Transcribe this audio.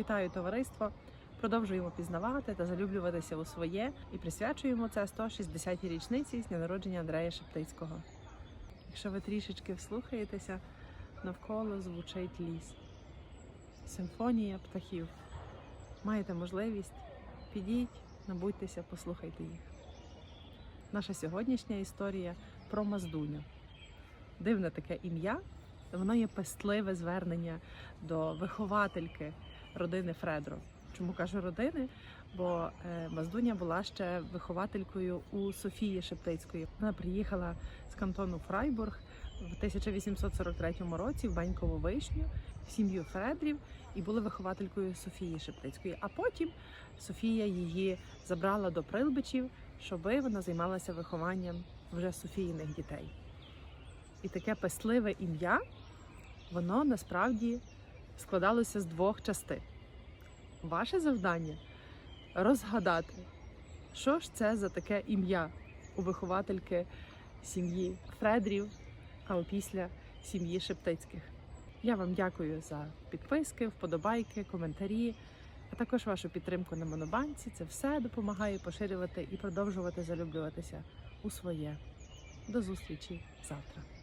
Вітаю товариство! Продовжуємо пізнавати та залюблюватися у своє і присвячуємо це 160-й річниці з дня народження Андрея Шептицького. Якщо ви трішечки вслухаєтеся, навколо звучить ліс, симфонія птахів. Маєте можливість, підіть, набудьтеся, послухайте їх. Наша сьогоднішня історія про Маздуню. Дивне таке ім'я, воно є пестливе звернення до виховательки родини Фредро. Чому кажу родини? Бо е, Маздуня була ще вихователькою у Софії Шептицької. Вона приїхала з кантону Фрайбург в 1843 році в Банькову вишню в сім'ю Фредрів і була вихователькою Софії Шептицької. А потім Софія її забрала до Прилбичів, щоби вона займалася вихованням вже Софіїних дітей. І таке пестливе ім'я, воно насправді складалося з двох частин. Ваше завдання розгадати, що ж це за таке ім'я у виховательки сім'ї Фредрів, а опісля сім'ї Шептицьких. Я вам дякую за підписки, вподобайки, коментарі, а також вашу підтримку на Монобанці. Це все допомагає поширювати і продовжувати залюблюватися у своє. До зустрічі завтра.